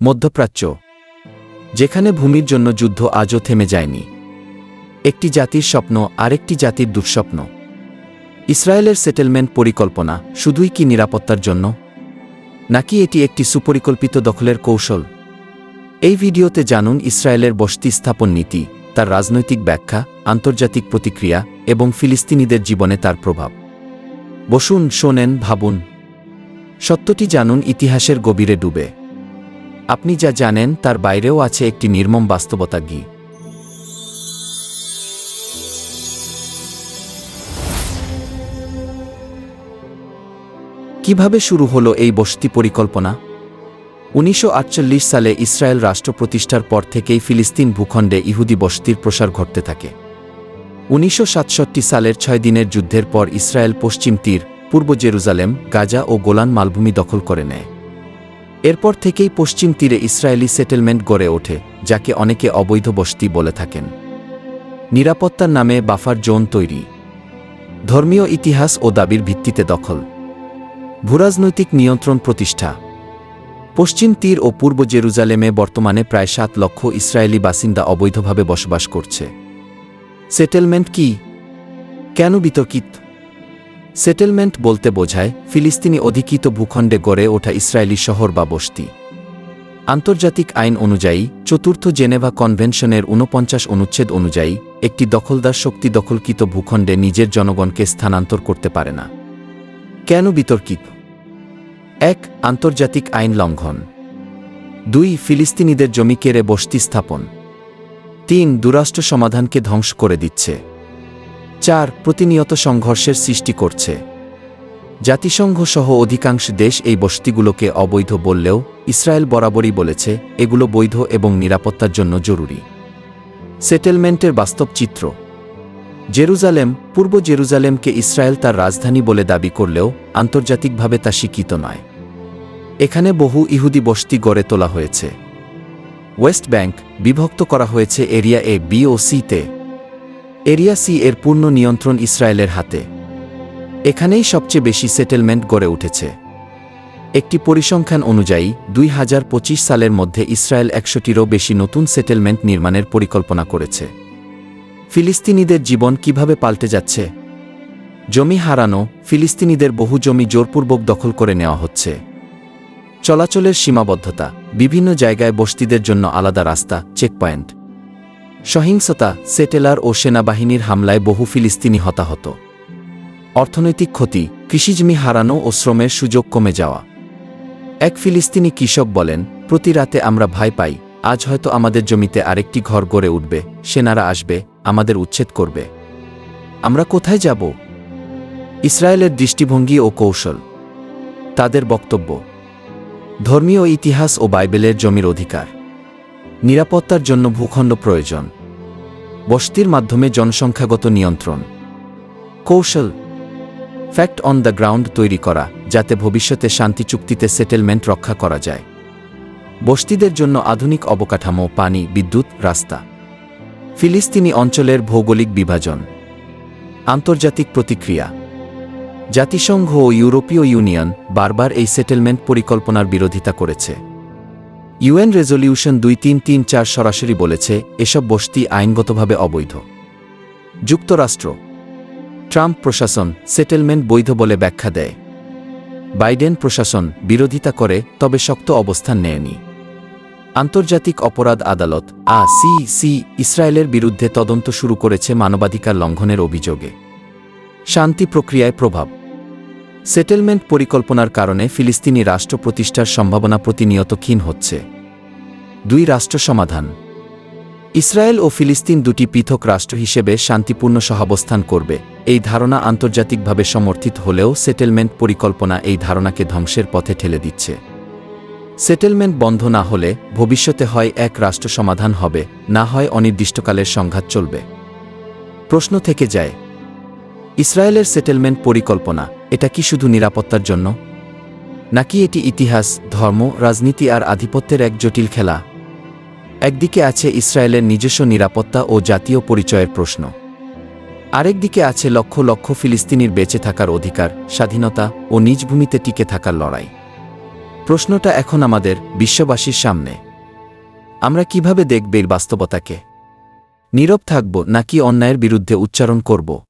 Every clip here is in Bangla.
মধ্যপ্রাচ্য, যেখানে ভূমির জন্য যুদ্ধ আজও থেমে যায়নি। একটি জাতির স্বপ্ন, আরেকটি জাতির দুঃস্বপ্ন। ইসরায়েলের সেটেলমেন্ট পরিকল্পনা শুধুই কি নিরাপত্তার জন্য? নাকি এটি একটি সুপরিকল্পিত দখলের কৌশল? এই ভিডিওতে জানুন ইসরায়েলের বসতি স্থাপন নীতি, তার রাজনৈতিক ব্যাখ্যা, আন্তর্জাতিক প্রতিক্রিয়া এবং ফিলিস্তিনিদের জীবনে তার প্রভাব। বসুন, শোনেন, ভাবুন। সত্যটি জানুন ইতিহাসের গভীরে ডুবে। আপনি যা জানেন তার বাইরেও আছে একটি নির্মম বাস্তবতা গি। কীভাবে শুরু হলো এই বসতি পরিকল্পনা? উনিশশো আটচল্লিশ সালে ইসরায়েল রাষ্ট্র প্রতিষ্ঠার পর থেকেই ফিলিস্তিন ভূখণ্ডে ইহুদি বসতির প্রসার ঘটতে থাকে। উনিশশো সাতষট্টি সালের ছয় দিনের যুদ্ধের পর ইসরায়েল পশ্চিম তীর, পূর্ব জেরুজালেম, গাজা ও গোলান মালভূমি দখল করে নেয়। এরপর থেকেই পশ্চিম তীরে ইসরায়েলি সেটেলমেন্ট গড়ে ওঠে, যাকে অনেকে অবৈধ বসতি বলে থাকেন। নিরাপত্তার নামে বাফার জোন তৈরি। ধর্মীয় ইতিহাস ও দাবির ভিত্তিতে দখল। ভূরাজনৈতিক নিয়ন্ত্রণ প্রতিষ্ঠা। পশ্চিম তীর ও পূর্ব জেরুজালেমে বর্তমানে প্রায় সাত লক্ষ ইসরায়েলি বাসিন্দা অবৈধভাবে বসবাস করছে। সেটেলমেন্ট কি? কেন বিতর্কিত? সেটেলমেন্ট বলতে বোঝায়, ফিলিস্তিনি অধিকৃত ভূখণ্ডে গড়ে ওঠা ইসরায়েলি শহর বা বসতি। আন্তর্জাতিক আইন অনুযায়ী, চতুর্থ জেনেভা কনভেনশনের ঊনপঞ্চাশ অনুচ্ছেদ অনুযায়ী, একটি দখলদার শক্তি দখলকৃত ভূখণ্ডে নিজের জনগণকে স্থানান্তর করতে পারে না। কেন বিতর্কিত? এক, আন্তর্জাতিক আইন লঙ্ঘন। দুই, ফিলিস্তিনিদের জমি কেড়ে বসতি স্থাপন। তিন, দুরাষ্ট্র সমাধানকে ধ্বংস করে দিচ্ছে। চার প্রতিনিয়ত সংঘর্ষের সৃষ্টি করছে। জাতিসংঘ সহ অধিকাংশ দেশ এই বসতিগুলোকে অবৈধ বললেও ইসরায়েল বরাবরই বলেছে, এগুলো বৈধ এবং নিরাপত্তার জন্য জরুরি। সেটেলমেন্টের বাস্তব চিত্র। জেরুজালেম, পূর্ব জেরুজালেমকে ইসরায়েল তার রাজধানী বলে দাবি করলেও আন্তর্জাতিকভাবে তা স্বীকৃত নয়। এখানে বহু ইহুদি বসতি গড়ে তোলা হয়েছে। ওয়েস্ট ব্যাংক, বিভক্ত করা হয়েছে এরিয়া এ, বি ও সিতে এরিয়া সি এর পূর্ণ নিয়ন্ত্রণ ইসরায়েলের হাতে। এখানেই সবচেয়ে বেশি সেটেলমেন্ট গড়ে উঠেছে। একটি পরিসংখ্যান অনুযায়ী, দুই হাজার পঁচিশ সালের মধ্যে ইসরায়েল একশোটিরও বেশি নতুন সেটেলমেন্ট নির্মাণের পরিকল্পনা করেছে। ফিলিস্তিনিদের জীবন কীভাবে পাল্টে যাচ্ছে? জমি হারানো, ফিলিস্তিনিদের বহু জমি জোরপূর্বক দখল করে নেওয়া হচ্ছে। চলাচলের সীমাবদ্ধতা, বিভিন্ন জায়গায় বস্তিদের জন্য আলাদা রাস্তা চেকপয়েন্ট সহিংসতা, সেটেলার ও সেনাবাহিনীর হামলায় বহু ফিলিস্তিনি হতাহত। অর্থনৈতিক ক্ষতি, কৃষিজমি হারানো ও শ্রমের সুযোগ কমে যাওয়া। এক ফিলিস্তিনি কৃষক বলেন, প্রতি রাতে আমরা ভয় পাই, আজ হয়তো আমাদের জমিতে আরেকটি ঘর গড়ে উঠবে, সেনারা আসবে, আমাদের উচ্ছেদ করবে। আমরা কোথায় যাব? ইসরায়েলের দৃষ্টিভঙ্গি ও কৌশল। তাদের বক্তব্য, ধর্মীয় ইতিহাস ও বাইবেলের জমির অধিকার। নিরাপত্তার জন্য ভূখণ্ড প্রয়োজন। বসতির মাধ্যমে জনসংখ্যাগত নিয়ন্ত্রণ। কৌশল। ফ্যাক্ট অন দ্য গ্রাউন্ড তৈরি করা, যাতে ভবিষ্যতে শান্তি চুক্তিতে সেটেলমেন্ট রক্ষা করা যায়। বস্তিদের জন্য আধুনিক অবকাঠামো, পানি, বিদ্যুৎ, রাস্তা। ফিলিস্তিনি অঞ্চলের ভৌগোলিক বিভাজন। আন্তর্জাতিক প্রতিক্রিয়া। জাতিসংঘ ও ইউরোপীয় ইউনিয়ন বারবার এই সেটেলমেন্ট পরিকল্পনার বিরোধিতা করেছে। ইউএন রেজলিউশন দুই তিন তিন চার সরাসরি বলেছে, এসব বসতি আইনগতভাবে অবৈধ। যুক্তরাষ্ট্র। ট্রাম্প প্রশাসন সেটেলমেন্ট বৈধ বলে ব্যাখ্যা দেয়। বাইডেন প্রশাসন বিরোধিতা করে, তবে শক্ত অবস্থান নেয়নি। আন্তর্জাতিক অপরাধ আদালত, আ সি সি, ইসরায়েলের বিরুদ্ধে তদন্ত শুরু করেছে মানবাধিকার লঙ্ঘনের অভিযোগে। শান্তি প্রক্রিয়ায় প্রভাব। সেটেলমেন্ট পরিকল্পনার কারণে ফিলিস্তিনি রাষ্ট্র প্রতিষ্ঠার সম্ভাবনা প্রতিনিয়ত ক্ষীণ হচ্ছে। দুই রাষ্ট্র সমাধান। ইসরায়েল ও ফিলিস্তিন দুটি পৃথক রাষ্ট্র হিসেবে শান্তিপূর্ণ সহাবস্থান করবে। এই ধারণা আন্তর্জাতিকভাবে সমর্থিত হলেও সেটেলমেন্ট পরিকল্পনা এই ধারণাকে ধ্বংসের পথে ঠেলে দিচ্ছে। সেটেলমেন্ট বন্ধ না হলে ভবিষ্যতে হয় এক রাষ্ট্র সমাধান হবে, না হয় অনির্দিষ্টকালের সংঘাত চলবে। প্রশ্ন থেকে যায় ইসরায়েলের সেটেলমেন্ট পরিকল্পনা, এটা কি শুধু নিরাপত্তার জন্য? নাকি এটি ইতিহাস, ধর্ম, রাজনীতি আর আধিপত্যের এক জটিল খেলা? একদিকে আছে ইসরায়েলের নিজস্ব নিরাপত্তা ও জাতীয় পরিচয়ের প্রশ্ন। আরেকদিকে আছে লক্ষ লক্ষ ফিলিস্তিনির বেঁচে থাকার অধিকার, স্বাধীনতা ও নিজ ভূমিতে টিকে থাকার লড়াই। প্রশ্নটা এখন আমাদের বিশ্ববাসীর সামনে। আমরা কীভাবে দেখব এই বাস্তবতাকে? নীরব থাকব নাকি অন্যায়ের বিরুদ্ধে উচ্চারণ করব?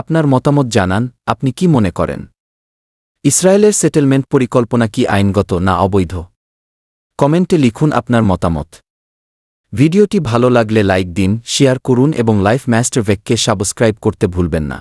আপনার মতামত জানান, আপনি কি মনে করেন? ইসরায়েলের সেটেলমেন্ট পরিকল্পনা কি আইনগত না অবৈধ? কমেন্টে লিখুন আপনার মতামত। ভিডিওটি ভালো লাগলে লাইক দিন, শেয়ার করুন এবং লাইফ ম্যাস্টার ভেককে সাবস্ক্রাইব করতে ভুলবেন না।